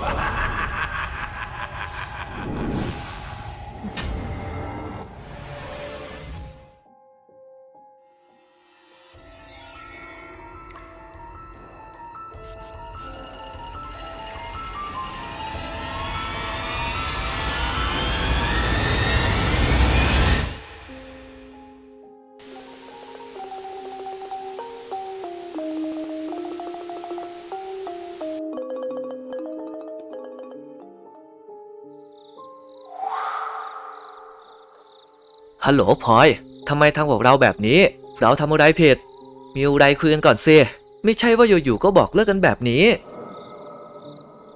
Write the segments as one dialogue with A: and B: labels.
A: Ha ha ha! ฮัลโหลพลอยทำไมทำกับเราแบบนี้ เราทำอะไรผิด มีอะไรคุยกันก่อนสิไม่ใช่ว่าอยู่ๆก็บอกเลิกกันแบบนี้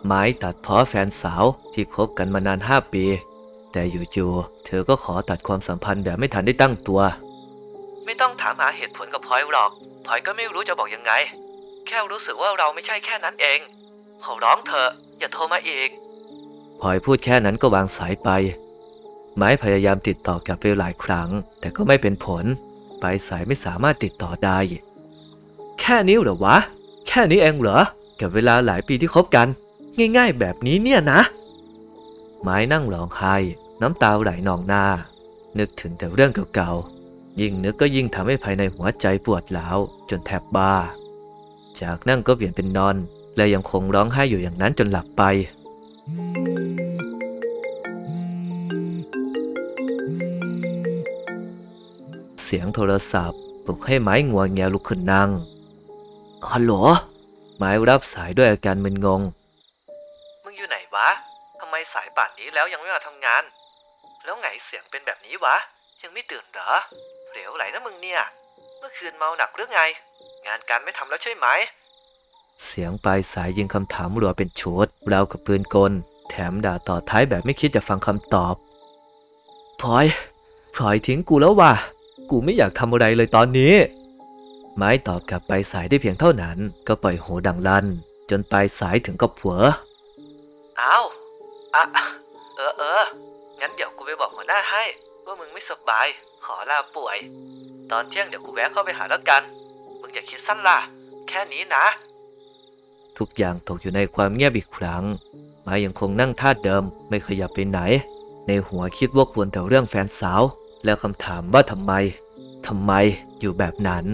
A: ไม้ตัดเพ้อแฟนสาวที่คบกันมานานห้าปี แต่อยู่ๆเธอก็ขอตัดความสัมพันธ์แบบไม่ทันได้ตั้งตัว ไม่ต้องถามหาเหตุผลกับพลอยหรอกพลอยก็ไม่รู้จะบอกยังไง แค่รู้สึกว่าเราไม่ใช่แค่นั้นเอง ขอร้องเธออย่าโทรมาอีกพลอยพูดแค่นั้นก็วางสายไป ไม้พยายามติดต่อกลับไปหลายครั้ง แต่ก็ไม่เป็นผล ปลายสายไม่สามารถติดต่อได้ แค่นี้เหรอวะ แค่นี้เองเหรอ กับเวลาหลายปีที่คบกัน ง่ายๆแบบนี้เนี่ยนะ ไม้นั่งร้องไห้ น้ำตาไหลนองหน้า นึกถึงแต่เรื่องเก่าๆ ยิ่งนึกก็ยิ่งทำให้ภายในหัวใจปวดร้าวจนแทบบ้า จากนั่งก็เปลี่ยนเป็นนอน และยังคงร้องไห้อยู่อย่างนั้นจนหลับไป สียงโทรศัพท์ปลุกให้ไม้งัวเงียลุกขึ้นนั่งฮัลโหลไม้รับสายด้วยอาการมึนงง มึงอยู่ไหนวะทำไมสายป่านนี้แล้วยังไม่มาทำงาน แล้วไงเสียงเป็นแบบนี้วะ ยังไม่ตื่นเหรอเหลวไหลนะมึงเนี่ย เมื่อคืนเมาหนักหรือไง งานการไม่ทำแล้วใช่ไหม เสียงปลายสายยิงคำถามรัวเป็นชุดราวกับปืนกล แถมด่าต่อท้ายแบบไม่คิดจะฟังคำตอบพลอยพลอยทิ้งกูแล้วว่ะ กูไม่อยากทำอะไรเลยตอนนี้ ไม้ตอบกลับไปสายได้เพียงเท่านั้น ก็ปล่อยโหดังลั่นจนปลายสายถึงกับผัวอ้าวอะเออเอองั้นเดี๋ยวกูไปบอกหัวหน้าให้ ว่ามึงไม่สบาย ขอลาป่วย ตอนเที่ยงเดี๋ยวกูแวะเข้าไปหาแล้วกัน มึงอย่าคิดสั้นล่ะ แค่นี้นะ ทุกอย่างตกอยู่ในความเงียบอีกครั้ง ไม้ยังคงนั่งท่าเดิมไม่ขยับไปไหน ในหัวคิดวกวนแต่เรื่องแฟนสาว แล้วคำถามว่าทำไมทำไมอยู่แบบนั้น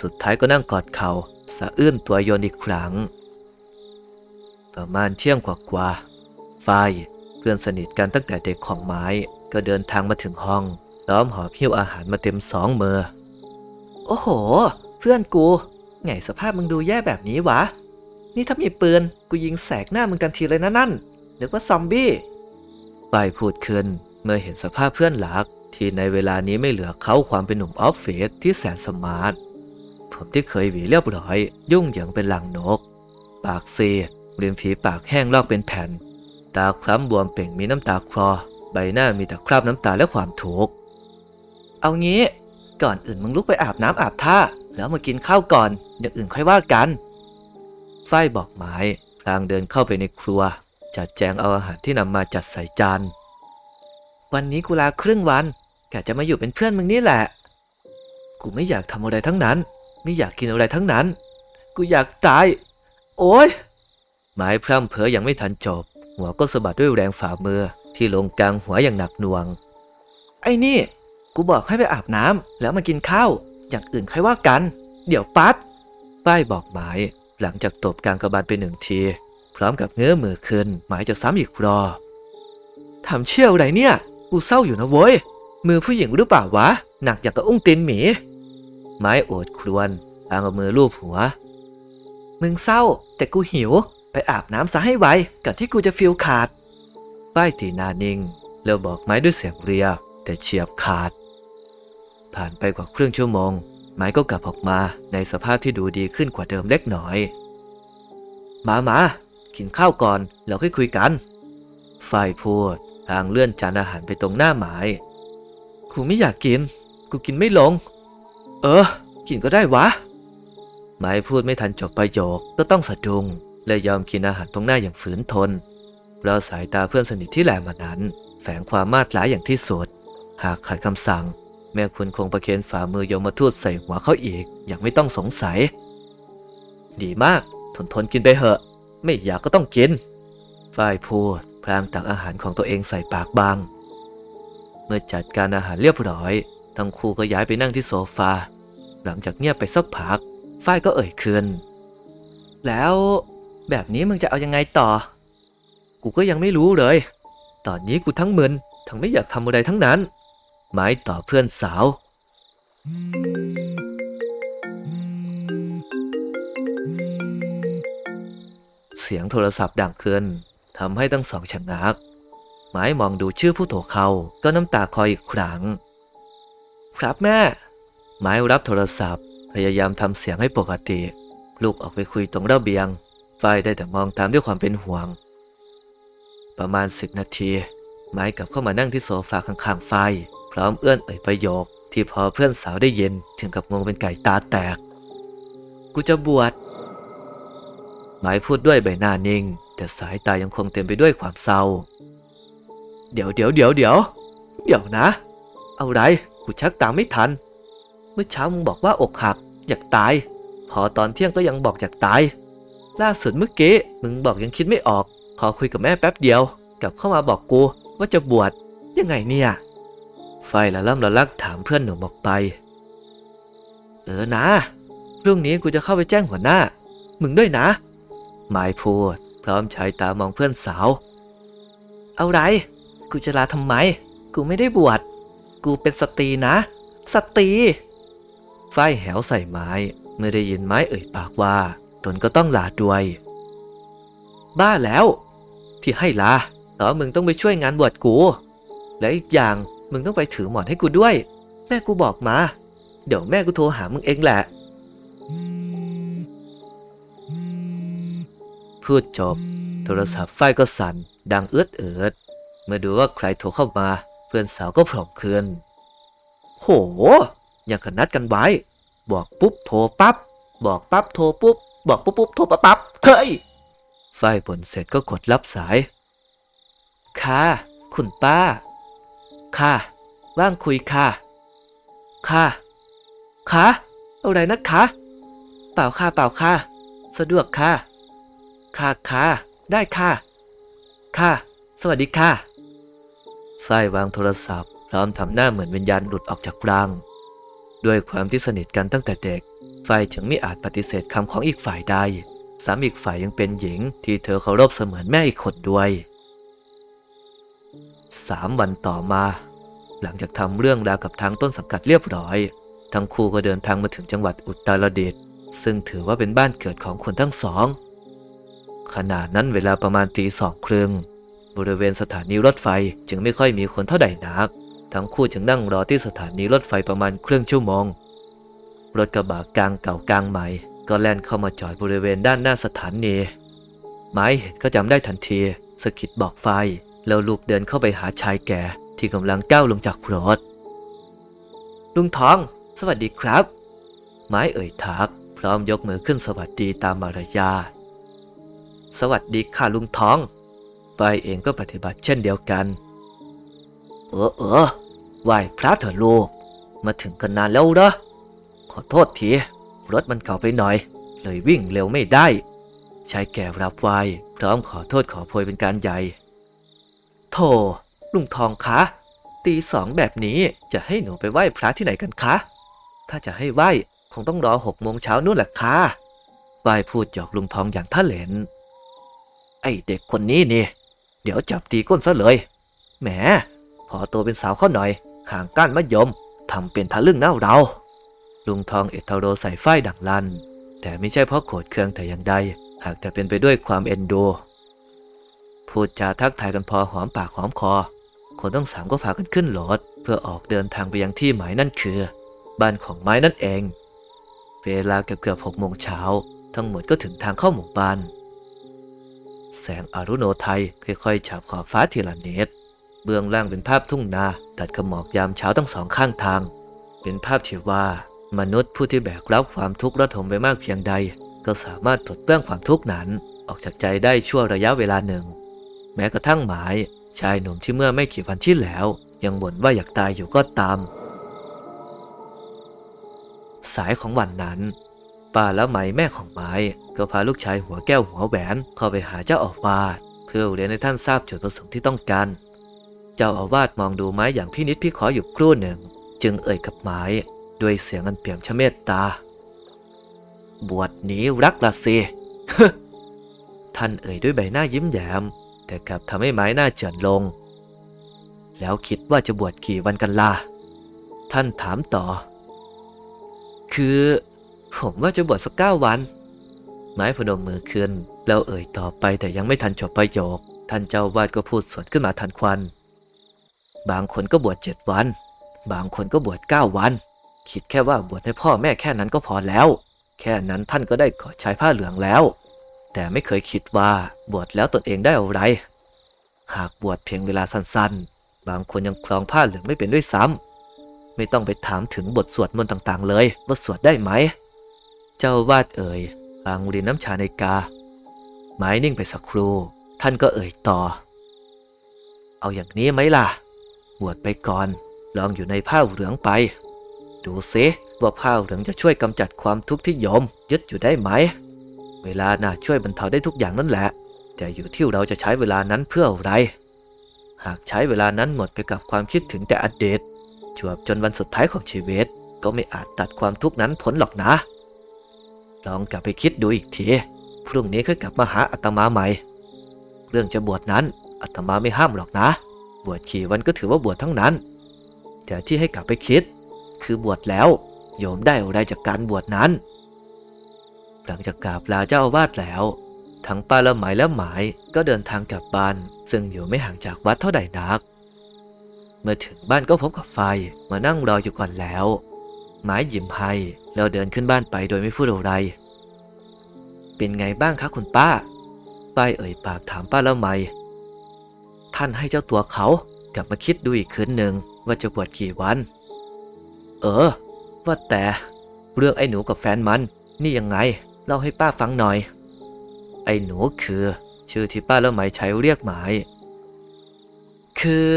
A: สุดท้ายก็นั่งกอดเขา่าสะอื้นตัวโยนอีกครั้ง ประมาณเที่ยงกว่าๆฝ้ายเพื่อนสนิทกันตั้งแต่เด็กของไม้ ก็เดินทางมาถึงห้องล้อมหอบหิ้วอาหารมาเต็มสองมือ โอ้โห เพื่อนกู ไงสภาพมึงดูแย่แบบนี้วะ นี่ถ้ามีปืนกูยิงแสกหน้ามึงกันทีเลยนะนั่นนึกว่าซอมบี้ป้ายพูดขึ้นเมื่อเห็นสภาพเพื่อนหลัก ที่ในเวลานี้ไม่เหลือเขาความเป็นหนุ่มออฟฟิศที่แสนสมาร์ท ผมที่เคยหวีเรียบร้อย ยุ่งเหยิงเป็นหลังนก ปากซีดริมฝีปากแห้งลอกเป็นแผ่น ตาคล้ำบวมเป่งมีน้ำตาคลอ ใบหน้ามีแต่คราบน้ำตาและความทุกข์เอางี้ ก่อนอื่นมึงลุกไปอาบน้ำอาบท่า แล้วมากินข้าวก่อน อย่างอื่นค่อยว่ากันฝ้ายบอกหมายพลางเดินเข้าไปในครัว จัดแจงเอาอาหารที่นำมาจัดใส่จานวันนี้กูลาครึ่งวัน กจะมาอยู่เป็นเพื่อนมึงนี่แหละ กูไม่อยากทำอะไรทั้งนั้น ไม่อยากกินอะไรทั้งนั้น กูอยากตาย โอ้ยหมายพร่ำเผอยังไม่ทันจบ หัวก็สะบัดด้วยแรงฝ่ามือที่ลงกลางหัวอย่างหนักหน่วง ไอ้นี่ กูบอกให้ไปอาบน้ำแล้วมากินข้าว อย่างอื่นค่อยว่ากัน เดี๋ยวปัดป้ายบอกหมายหลังจากตบกลางกระบาลไปหนึ่งที พร้อมกับเงื้อมือขึ้นหมายจะซ้ำอีกรอบทำเชี่ยวไรเนี่ย กูเศร้าอยู่นะเว้ย มือผู้หญิงหรือเปล่าวะ หนักอย่างกับอุ้งตีนหมี ไม้โอดครวนพางเอามือลูบหัว มึงเศร้า แต่กูหิว ไปอาบน้ำซะให้ไวก่อนที่กูจะฟิลขาดป้ายตีนานิ่ง แล้วบอกไม้ด้วยเสียงเรียบแต่เฉียบขาด ผ่านไปกว่าครึ่งชั่วโมง ไม้ก็กลับออกมาในสภาพที่ดูดีขึ้นกว่าเดิมเล็กน้อย มามากินข้าวก่อนแล้วค่อยคุยกัน ฝ่ายพูดทางเลื่อนจานอาหารไปตรงหน้าหมาย กูไม่อยากกิน กูกินไม่ลง เออ กินก็ได้วะหมายพูดไม่ทันจบประโยคก็ต้องสะดุ้งและยอมกินอาหารตรงหน้าอย่างฝืนทนเพราะสายตาเพื่อนสนิทที่แหลมานั้น แฝงความมาดร้ายอย่างที่สุด หากขัดคำสั่ง แม่คุณคงประเคนฝ่ามือยมทูตใส่หัวเขาอีก อย่างไม่ต้องสงสัย ดีมาก ทนทนกินไปเหอะ ไม่อยากก็ต้องกินฝ้ายพูดพลางตักอาหารของตัวเองใส่ปากบาง เมื่อจัดการอาหารเรียบร้อย ทั้งคู่ก็ย้ายไปนั่งที่โซฟา หลังจากเงียบไปสักพัก ฝ้ายก็เอ่ยคืนแล้วแบบนี้มึงจะเอายังไงต่อ กูก็ยังไม่รู้เลย ตอนนี้กูทั้งมึนทั้งไม่อยากทำอะไรทั้งนั้นไม้ต่อเพื่อนสาว เสียงโทรศัพท์ดังขึ้นทำให้ทั้งสองชะงัก ไม้มองดูชื่อผู้โทรเข้าก็น้ำตาคลออีกครั้ง ครับแม่ ไม้รับโทรศัพท์ พยายามทำเสียงให้ปกติ ลูกออกไปคุยตรงระเบียงฝ้ายได้แต่มองตามด้วยความเป็นห่วง ประมาณสิบนาที ไม้กลับเข้ามานั่งที่โซฟาข้างๆไฟพร้อมเอื้อนเอ่ยประโยค ที่พอเพื่อนสาวได้ยินถึงกับงงเป็นไก่ตาแตก กูจะบวชไม้พูดด้วยใบหน้านิ่ง แต่สายตายังคงเต็มไปด้วยความเศร้า เดี๋ยวเดี๋ยวเดี๋ยวเดี๋ยวเดี๋ยวนะ เอาไรกูชักตามไม่ทัน เมื่อเช้ามึงบอกว่าอกหัก อยากตาย พอตอนเที่ยงก็ยังบอกอยากตาย ล่าสุดเมื่อกี้มึงบอกยังคิดไม่ออกพอคุยกับแม่แป๊บเดียว กลับเข้ามาบอกกูว่าจะบวชยังไงเนี่ย ไฟละล่ำละลักถามเพื่อนหนุ่มออกไป เออนะพรุ่งนี้กูจะเข้าไปแจ้งหัวหน้า มึงด้วยนะหมายพูด พร้อมใช้ตามองเพื่อนสาว เอาไร กูจะลาทำไม กูไม่ได้บวช กูเป็นสตรีนะ สตรีไฟแหวใส่ไม้ เมื่อได้ยินไม้เอ่ยปากว่า ตนก็ต้องลาด้วย บ้าแล้ว ที่ให้ลาเพราะมึงต้องไปช่วยงานบวชกู และอีกอย่างมึงต้องไปถือหมอนให้กูด้วย แม่กูบอกมา เดี๋ยวแม่กูโทรหามึงเองแหละพูดจบ โทรศัพท์ไฟก็สั่นดังเอื้อเอิด เมื่อดูว่าใครโทรเข้ามา เพื่อนสาวก็พร้อมคืนโห อย่างกันนัดกันไว้ บอกปุ๊บโทรปั๊บ บอกปั๊บโทรปุ๊บ บอกปุ๊บปุ๊บโทรปั๊บปั๊บ เฮ้ยไฟผลเสร็จก็กดรับสาย ค่ะ คุณป้า ค่ะ ว่างคุยค่ะ ค่ะ ค่ะ อะไรนะคะ เปล่าค่ะเปล่าค่ะ สะดวกค่ะ ค่ะค่ะ ได้ค่ะ ค่ะ สวัสดีค่ะ ฝ้ายวางโทรศัพท์ พร้อมทำหน้าเหมือนวิญญาณหลุดออกจากร่าง ด้วยความที่สนิทกันตั้งแต่เด็กฝ่ายถึงไม่อาจปฏิเสธคำของอีกฝ่ายได้สามอีกฝ่ายยังเป็นหญิงที่เธอเคารพเสมือนแม่อีกคนด้วยสามวันต่อมา หลังจากทำเรื่องราวกับทางต้นสังกัดเรียบร้อย ทั้งคู่ก็เดินทางมาถึงจังหวัดอุตรดิตถ์ซึ่งถือว่าเป็นบ้านเกิดของคนทั้งสองขณะนั้นเวลาประมาณตีสองครึ่ง บริเวณสถานีรถไฟจึงไม่ค่อยมีคนเท่าใดนัก ทั้งคู่จึงนั่งรอที่สถานีรถไฟประมาณครึ่งชั่วโมง รถกระบะกลางเก่ากลางใหม่ ก็แล่นเข้ามาจอดบริเวณด้านหน้าสถานี ไม้เห็นก็จำได้ทันทีสกิดบอกไฟ แล้วลูกเดินเข้าไปหาชายแก่ที่กำลังก้าวลงจากรถลุงทอง สวัสดีครับ ไม้เอ่ยทัก พร้อมยกมือขึ้นสวัสดีตามมารยาสวัสดีค่ะลุงทอง ไฟเองก็ปฏิบัติเช่นเดียวกัน เออเออไหวพระเถอะลูก มาถึงกันนานแล้วเหรอขอโทษที รถมันเก่าไปหน่อย เลยวิ่งเร็วไม่ได้ชายแก่รับไว้พร้อมขอโทษขอโพยเป็นการใหญ่ โธ่ลุงทองคะ ตีสองแบบนี้จะให้หนูไปไหว้พระที่ไหนกันคะ ถ้าจะให้ไหว้คงต้องรอหกโมงเช้านู่นแหละค่ะไหว้พูดหยอกลุงทองอย่างท่าเหลนไอเด็กคนนี้นี่ เดี๋ยวจับตีก้นซะเลย แหม พอโตเป็นสาวเข้าหน่อย ห่างก้านมะยมทำเป็นทะลึ่งเน่าเรา ลุงทองเอตโรใส่ฝ้ายดังลัน แต่ไม่ใช่เพราะโกรธเคืองแต่อย่างใด หากแต่เป็นไปด้วยความเอ็นดู พูดจาทักทายกันพอหอมปากหอมคอ คนทั้งสามก็พากันขึ้นรถเพื่อออกเดินทางไปยังที่หมายนั่นคือ บ้านของไม้นั่นเอง เวลาเกือบเกือบหกโมงเช้า ทั้งหมดก็ถึงทางเข้าหมู่บ้าน แสงอรุโนไทยค่อยๆฉาบขอบฟ้าทีละนิดเบื้องล่างเป็นภาพทุ่งนาตัดกับหมอกยามเช้าทั้งสองข้างทาง เป็นภาพที่ว่า มนุษย์ผู้ที่แบกรับความทุกข์ระทมไปมากเพียงใด ก็สามารถถดเปื้องความทุกข์นั้น ออกจากใจได้ชั่วระยะเวลาหนึ่ง แม้กระทั่งหมาย ชายหนุ่มที่เมื่อไม่กี่วันที่แล้ว ยังบ่นว่าอยากตายอยู่ก็ตาม สายของวันนั้น ป้าและไหมแม่ของไม้ ก็พาลูกชายหัวแก้วหัวแหวนเข้าไปหาเจ้าอาวาสเพื่อเรียนให้ท่านทราบจุดประสงค์ที่ต้องการ เจ้าอาวาสมองดูไม้อย่างพินิจพิเคราะห์อยู่ครู่หนึ่ง จึงเอ่ยกับไม้ด้วยเสียงอันเปี่ยมชเมตตา บวชหนีรักละสิท่านเอ่ยด้วยใบหน้ายิ้มแย้ม แต่กลับทำให้ไม้หน้าเจือนลง แล้วคิดว่าจะบวชกี่วันกันล่ะท่านถามต่อ คือ ผมว่าจะบวชสักเก้าวัน ไม้พนมมือขึ้น แล้วเอ่ยต่อไปแต่ยังไม่ทันจบประโยค ท่านเจ้าวาดก็พูดสวนขึ้นมาทันควัน บางคนก็บวชเจ็ดวัน บางคนก็บวชเก้าวัน คิดแค่ว่าบวชให้พ่อแม่แค่นั้นก็พอแล้ว แค่นั้นท่านก็ได้กอดชายผ้าเหลืองแล้ว แต่ไม่เคยคิดว่าบวชแล้วตนเองได้อะไร หากบวชเพียงเวลาสั้นๆ บางคนยังคลองผ้าเหลืองไม่เป็นด้วยซ้ำไม่ต้องไปถามถึงบทสวดมนต์ต่างๆ เลยว่าสวดได้ไหม จ้าวาดเอ่ยบางรินน้ำชาในกาไม้นิ่งไปสักครู่ ท่านก็เอ่ยต่อ เอาอย่างนี้ไหมล่ะ บวชไปก่อน ลองอยู่ในผ้าเหลืองไป ดูซิว่าผ้าเหลืองจะช่วยกำจัดความทุกข์ที่โยมยึดอยู่ได้ไหม เวลาน่าช่วยบรรเทาได้ทุกอย่างนั่นแหละ แต่อยู่ที่เราจะใช้เวลานั้นเพื่ออะไร หากใช้เวลานั้นหมดไปกับความคิดถึงแต่อดีตจวบจนวันสุดท้ายของชีวิต ก็ไม่อาจตัดความทุกข์นั้นพ้นหรอกนะ ลองกลับไปคิดดูอีกที พรุ่งนี้ค่อยกลับมาหาอาตมาใหม่ เรื่องจะบวชนั้นอาตมาไม่ห้ามหรอกนะ บวชขี่วันก็ถือว่าบวชทั้งนั้น แต่ที่ให้กลับไปคิด คือบวชแล้วโยมได้อะไรจากการบวชนั้น หลังจากกราบลาเจ้าอาวาสแล้ว ทั้งปาละหมายและหมายก็เดินทางกลับบ้าน ซึ่งอยู่ไม่ห่างจากวัดเท่าใดนัก เมื่อถึงบ้านก็พบกับไฟมานั่งรออยู่ก่อนแล้ว หมายยิ้มให้แล้วเดินขึ้นบ้านไปโดยไม่พูดอะไร เป็นไงบ้างคะคุณป้าป้ายเอ่ยปากถามป้าละไม ท่านให้เจ้าตัวเขากลับมาคิดดูอีกคืนหนึ่งว่าจะบวชกี่วัน เออ ว่าแต่ เรื่องไอ้หนูกับแฟนมัน นี่ยังไง เล่าให้ป้าฟังหน่อย ไอ้หนูคือ ชื่อที่ป้าละไมใช้เรียกหมาย คือ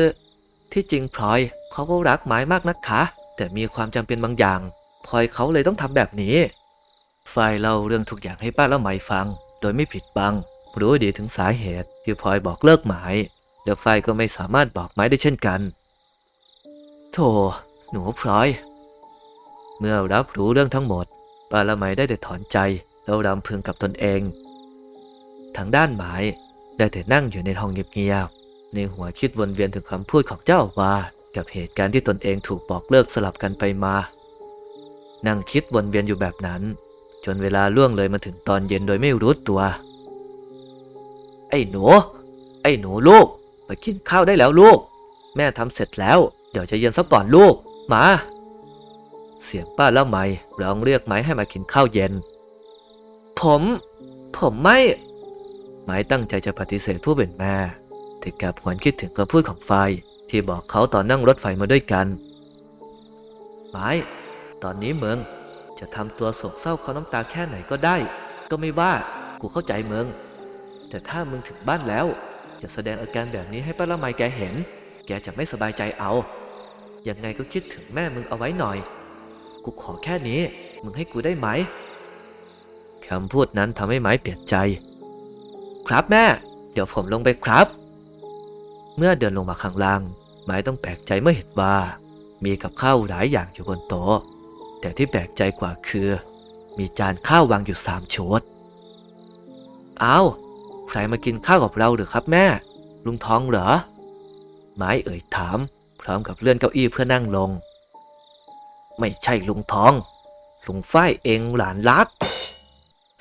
A: ที่จริงพลอยเขาก็รักหมายมากนะคะ แต่มีความจำเป็นบางอย่างพลอยเขาเลยต้องทำแบบนี้ฝ่ายเล่าเรื่องทุกอย่างให้ป้าละไหมฟัง โดยไม่ผิดบัง รู้ดีถึงสาเหตุที่พลอยบอกเลิกหมายและฝ่ายก็ไม่สามารถบอกหมายได้เช่นกัน โธ่หนูพลอย เมื่อรับรู้เรื่องทั้งหมดป้าละไหมได้แต่ถอนใจแล้วรำพึงกับตนเอง ทางด้านหมายได้แต่นั่งอยู่ในห้องเงียบๆในหัวคิดวนเวียนถึงคำพูดของเจ้าอาวาส กับเหตุการณ์ที่ตนเองถูกบอกเลิกสลับกันไปมา นั่งคิดวนเวียนอยู่แบบนั้น จนเวลาล่วงเลยมาถึงตอนเย็นโดยไม่รู้ตัว ไอ้หนู ไอ้หนูลูก ไปกินข้าวได้แล้วลูก แม่ทำเสร็จแล้ว เดี๋ยวจะเย็นสักก่อนลูก มา เสียงป้าละไมร้องเรียกไม้ให้มากินข้าวเย็น ผม ผมไม่ ไม้ตั้งใจจะปฏิเสธผู้เป็นแม่แต่กลับหวนคิดถึงคำพูดของไฟ ที่บอกเขาตอนนั่งรถไฟมาด้วยกันไม้ตอนนี้เมึงจะทำตัวโศกเศร้าเขาน้ำตาแค่ไหนก็ได้ ก็ไม่ว่ากูเข้าใจเมึงแต่ถ้ามึงถึงบ้านแล้ว จะแสดงอาการแบบนี้ให้ป้าละไมแกเห็น แกจะไม่สบายใจเอา ยังไงก็คิดถึงแม่มึงเอาไว้หน่อย กูขอแค่นี้ มึงให้กูได้ไหมคำพูดนั้นทำให้ไม้เปลี่ยนใจ ครับแม่ เดี๋ยวผมลงไปครับ เมื่อเดินลงมาข้างล่าง ไม้ต้องแปลกใจเมื่อเห็นว่า มีกับข้าวหลายอย่างอยู่บนโต๊ะ แต่ที่แปลกใจกว่าคือ มีจานข้าววางอยู่สามชุดอ้าใครมากินข้าวกับเราหรือครับแม่ ลุงทองเหรอ ไม้เอ่ยถาม พร้อมกับเลื่อนเก้าอี้เพื่อนั่งลง ไม่ใช่ลุงทอง ลุงฝ้ายเองหลานรัก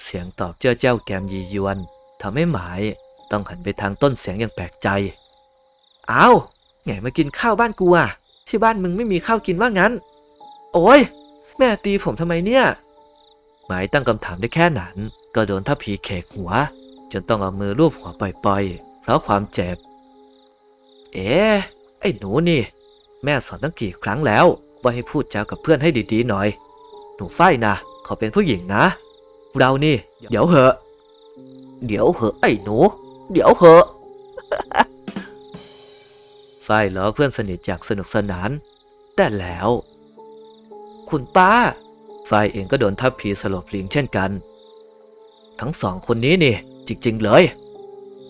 A: เสียงตอบเจ้าเจ้าแกมยียวนทำให้หมายต้องหันไปทางต้นเสียงอย่างแปลกใจ อ้าวไงมากินข้าวบ้านกูอะ ที่บ้านมึงไม่มีข้าวกินว่างั้น โอ้ยแม่ตีผมทำไมเนี่ย หมายตั้งคำถามได้แค่นั้น ก็โดนทัพผีเขกหัว จนต้องเอามือลูบหัวปล่อยๆ เพราะความเจ็บ เอ๊ะไอ้หนูนี่ แม่สอนตั้งกี่ครั้งแล้ว ว่าให้พูดจากับเพื่อนให้ดีๆหน่อย หนูฝ้ายนะขาเป็นผู้หญิงนะ เรานี่ เดี๋ยวเหอะ เดี๋ยวเหอะไอ้หนู เดี๋ยวเหอะ ฝ้ายล้อเพื่อนสนิทอย่างสนุกสนาน แต่แล้ว คุณป้าฝ้ายเองก็โดนทับผีสลบหลิงเช่นกัน ทั้งสองคนนี้นี่ จริง ๆ เลย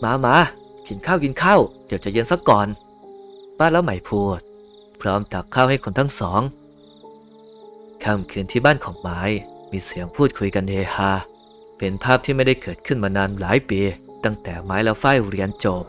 A: มามากินข้าวกินข้าวเดี๋ยวจะเย็นสักก่อน ป้าแล้วใหม่พูด พร้อมตักข้าวให้คนทั้งสองค่ำคืนที่บ้านของไม้มีเสียงพูดคุยกันเฮฮาเป็นภาพที่ไม่ได้เกิดขึ้นมานานหลายปี ตั้งแต่ไม้และฝ้ายเรียนจบ